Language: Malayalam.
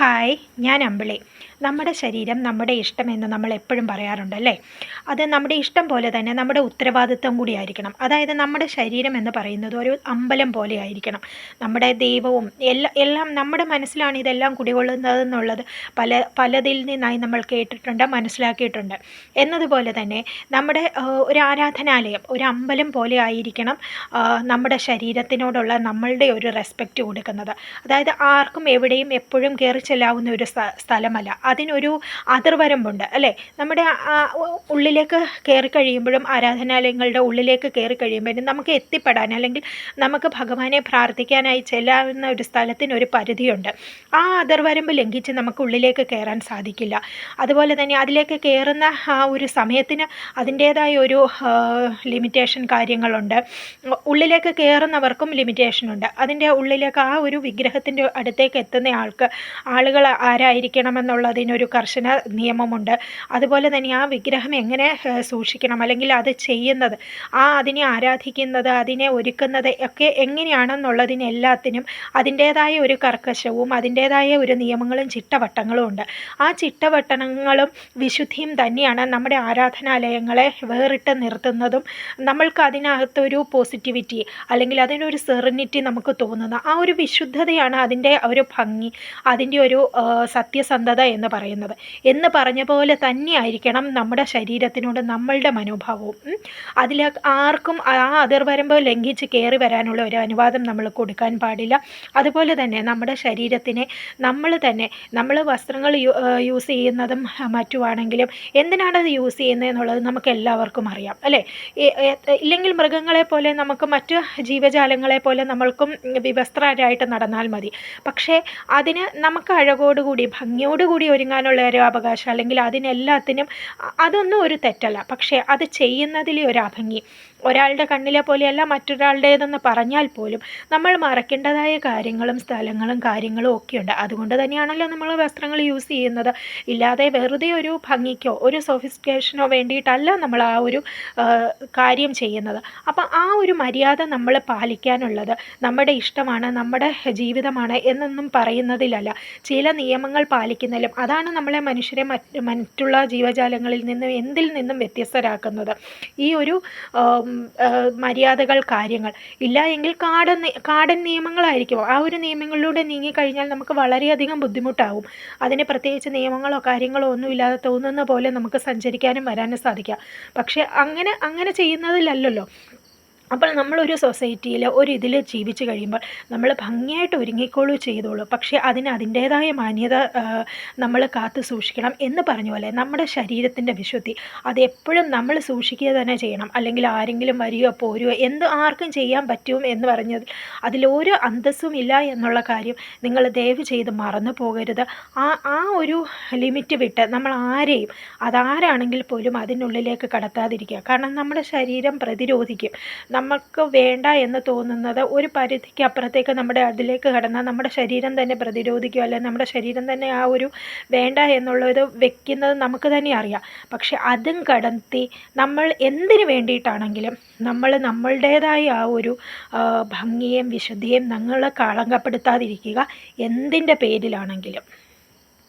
ഹായ് ഞാൻ അമ്പിളി. നമ്മുടെ ശരീരം നമ്മുടെ ഇഷ്ടം എന്ന് നമ്മൾ എപ്പോഴും പറയാറുണ്ട് അല്ലേ അത് നമ്മുടെ ഇഷ്ടം പോലെ തന്നെ നമ്മുടെ ഉത്തരവാദിത്വം കൂടി ആയിരിക്കണം. അതായത് നമ്മുടെ ശരീരം എന്ന് പറയുന്നത് ഒരു അമ്പലം പോലെ ആയിരിക്കണം. നമ്മുടെ ദൈവവും എല്ലാ എല്ലാം നമ്മുടെ മനസ്സിലാണ് ഇതെല്ലാം കുടികൊള്ളുന്നത് എന്നുള്ളത് പല പലതിൽ നിന്നായി നമ്മൾ കേട്ടിട്ടുണ്ട് മനസ്സിലാക്കിയിട്ടുണ്ട്. എന്നതുപോലെ തന്നെ നമ്മുടെ ഒരു ആരാധനാലയം ഒരു അമ്പലം പോലെ ആയിരിക്കണം നമ്മുടെ ശരീരത്തിനോടുള്ള നമ്മളുടെ ഒരു റെസ്പെക്റ്റ് കൊടുക്കുന്നത്. അതായത് ആർക്കും എവിടെയും എപ്പോഴും കയറി ചെല്ലാവുന്ന ഒരു സ്ഥലമല്ല. അതിനൊരു അതിർവരമ്പുണ്ട് അല്ലേ? നമ്മുടെ ഉള്ളിലേക്ക് കയറി കഴിയുമ്പോഴും ആരാധനാലയങ്ങളുടെ ഉള്ളിലേക്ക് കയറി കഴിയുമ്പോഴും നമുക്ക് എത്തിപ്പെടാൻ അല്ലെങ്കിൽ നമുക്ക് ഭഗവാനെ പ്രാർത്ഥിക്കാനായി ചെല്ലാവുന്ന ഒരു സ്ഥലത്തിന് ഒരു പരിധിയുണ്ട്. ആ അതിർവരമ്പ് ലംഘിച്ച് നമുക്ക് ഉള്ളിലേക്ക് കയറാൻ സാധിക്കില്ല. അതുപോലെ തന്നെ അതിലേക്ക് കയറുന്ന ആ ഒരു സമയത്തിന് അതിന്റേതായ ഒരു ലിമിറ്റേഷൻ കാര്യങ്ങളുണ്ട്. ഉള്ളിലേക്ക് കയറുന്നവർക്കും ലിമിറ്റേഷൻ ഉണ്ട്. അതിന്റെ ഉള്ളിലേക്ക് ആ ഒരു വിഗ്രഹത്തിന്റെ അടുത്തേക്ക് എത്തുന്ന ആൾക്ക് ആളുകൾ ആരായിരിക്കണമെന്നുള്ളതിനൊരു കർശന നിയമമുണ്ട്. അതുപോലെ തന്നെ ആ വിഗ്രഹം എങ്ങനെ സൂക്ഷിക്കണം അല്ലെങ്കിൽ അത് ചെയ്യുന്നത് ആ അതിനെ ആരാധിക്കുന്നത് അതിനെ ഒരുക്കുന്നത് ഒക്കെ എങ്ങനെയാണെന്നുള്ളതിനെല്ലാത്തിനും അതിന്റേതായ ഒരു കർക്കശവും അതിന്റേതായ ഒരു നിയമങ്ങളും ചിട്ടവട്ടങ്ങളും ഉണ്ട്. ആ ചിട്ടവട്ടങ്ങളും വിശുദ്ധിയും തന്നെയാണ് നമ്മുടെ ആരാധനാലയങ്ങളെ വേറിട്ട് നിർത്തുന്നതും നമ്മൾക്ക് അതിനകത്തൊരു പോസിറ്റിവിറ്റി അല്ലെങ്കിൽ അതിനൊരു സെറിനിറ്റി നമുക്ക് തോന്നുന്നത് ആ ഒരു വിശുദ്ധതയാണ് അതിന്റെ ഒരു ഭംഗി അതിന്റെ ഒരു സത്യസന്ധത എന്ന് പറയുന്നത്. എന്ന് പറഞ്ഞ പോലെ തന്നെയായിരിക്കണം നമ്മുടെ ശരീരത്തിനോട് നമ്മളുടെ മനോഭാവവും. അതിൽ ആർക്കും ആ അതിർവരമ്പ് ലംഘിച്ച് കയറി വരാനുള്ള ഒരു അനുവാദം നമ്മൾ കൊടുക്കാൻ പാടില്ല. അതുപോലെ തന്നെ നമ്മുടെ ശരീരത്തിനെ നമ്മൾ തന്നെ നമ്മൾ വസ്ത്രങ്ങൾ യൂസ് ചെയ്യുന്നതും മറ്റുമാണെങ്കിലും എന്തിനാണ് അത് യൂസ് ചെയ്യുന്നത് എന്നുള്ളത് നമുക്ക് എല്ലാവർക്കും അറിയാം അല്ലേ? ഇല്ലെങ്കിൽ മൃഗങ്ങളെ പോലെ നമുക്ക് മറ്റ് ജീവജാലങ്ങളെ പോലെ നമ്മൾക്കും വിവസ്ത്രരായിട്ട് നടന്നാൽ മതി. പക്ഷേ അതിന് നമുക്ക് അഴകോടുകൂടി ഭംഗിയോടുകൂടി ഒരുങ്ങാനുള്ള ഒരു അവകാശം അല്ലെങ്കിൽ അതിനെല്ലാത്തിനും അതൊന്നും ഒരു തെറ്റല്ല. പക്ഷേ അത് ചെയ്യുന്നതിലെ ഒരു അഭംഗി. ഒരാളുടെ കണ്ണിലെ പോലെയല്ല മറ്റൊരാളുടേതെന്ന് പറഞ്ഞാൽ പോലും നമ്മൾ മറക്കേണ്ടതായ കാര്യങ്ങളും സ്ഥലങ്ങളും കാര്യങ്ങളും ഒക്കെയുണ്ട്. അതുകൊണ്ട് തന്നെയാണല്ലോ നമ്മൾ വസ്ത്രങ്ങൾ യൂസ് ചെയ്യുന്നത്. ഇല്ലാതെ വെറുതെ ഒരു ഭംഗിക്കോ ഒരു സോഫിസ്റ്റിക്കേഷനോ വേണ്ടിയിട്ടല്ല നമ്മൾ ആ ഒരു കാര്യം ചെയ്യുന്നത്. അപ്പം ആ ഒരു മര്യാദ നമ്മൾ പാലിക്കാനുള്ളത് നമ്മുടെ ഇഷ്ടമാണ് നമ്മുടെ ജീവിതമാണ് എന്നൊന്നും പറയുന്നതിലല്ല. ചില നിയമങ്ങൾ പാലിക്കുന്നതിലും അതാണ് നമ്മളെ മനുഷ്യരെ മറ്റുള്ള ജീവജാലങ്ങളിൽ നിന്നും എന്തിൽ നിന്നും വ്യത്യസ്തരാക്കുന്നത്. ഈ ഒരു മര്യാദകൾ കാര്യങ്ങൾ ഇല്ല എങ്കിൽ കാടൻ കാടൻ നിയമങ്ങളായിരിക്കും. ആ ഒരു നിയമങ്ങളിലൂടെ നീങ്ങിക്കഴിഞ്ഞാൽ നമുക്ക് വളരെയധികം ബുദ്ധിമുട്ടാവും. അതിന് പ്രത്യേകിച്ച് നിയമങ്ങളോ കാര്യങ്ങളോ ഒന്നും ഇല്ലാതെ തോന്നുന്ന പോലെ നമുക്ക് സഞ്ചരിക്കാനും വരാനും സാധിക്കാം. പക്ഷേ അങ്ങനെ അങ്ങനെ ചെയ്യുന്നതിലല്ലല്ലോ. അപ്പോൾ നമ്മളൊരു സൊസൈറ്റിയിൽ ഒരു ഇതിൽ ജീവിച്ച് കഴിയുമ്പോൾ നമ്മൾ ഭംഗിയായിട്ട് ഒരുങ്ങിക്കോളൂ ചെയ്തോളൂ. പക്ഷേ അതിന് അതിന്റേതായ മാന്യത നമ്മൾ കാത്തു സൂക്ഷിക്കണം എന്ന് പറഞ്ഞ പോലെ നമ്മുടെ ശരീരത്തിന്റെ വിശുദ്ധി അത് എപ്പോഴും നമ്മൾ സൂക്ഷിക്കുക തന്നെ ചെയ്യണം. അല്ലെങ്കിൽ ആരെങ്കിലും വരികയോ പോരുകയോ എന്ത് ആർക്കും ചെയ്യാൻ പറ്റും എന്ന് പറഞ്ഞത് അതിലൊരു അന്തസ്സും ഇല്ല എന്നുള്ള കാര്യം നിങ്ങൾ ദയവ് ചെയ്ത് മറന്നു പോകരുത്. ആ ആ ഒരു ലിമിറ്റ് വിട്ട് നമ്മൾ ആരെയും അതാരാണെങ്കിൽ പോലും അതിനുള്ളിലേക്ക് കടത്താതിരിക്കുക. കാരണം നമ്മുടെ ശരീരം പ്രതിരോധിക്കും. നമുക്ക് വേണ്ട എന്ന് തോന്നുന്നത് ഒരു പരിധിക്ക് അപ്പുറത്തേക്ക് നമ്മുടെ അതിലേക്ക് കടന്നാൽ നമ്മുടെ ശരീരം തന്നെ പ്രതിരോധിക്കും അല്ലെങ്കിൽ നമ്മുടെ ശരീരം തന്നെ ആ ഒരു വേണ്ട എന്നുള്ളത് വെക്കുന്നത് നമുക്ക് തന്നെ അറിയാം. പക്ഷെ അതും കടത്തി നമ്മൾ എന്തിനു വേണ്ടിയിട്ടാണെങ്കിലും നമ്മൾ നമ്മളുടേതായ ആ ഒരു ഭംഗിയും വിശുദ്ധിയും നമ്മളെ കളങ്കപ്പെടുത്താതിരിക്കുക എന്തിന്റെ പേരിലാണെങ്കിലും.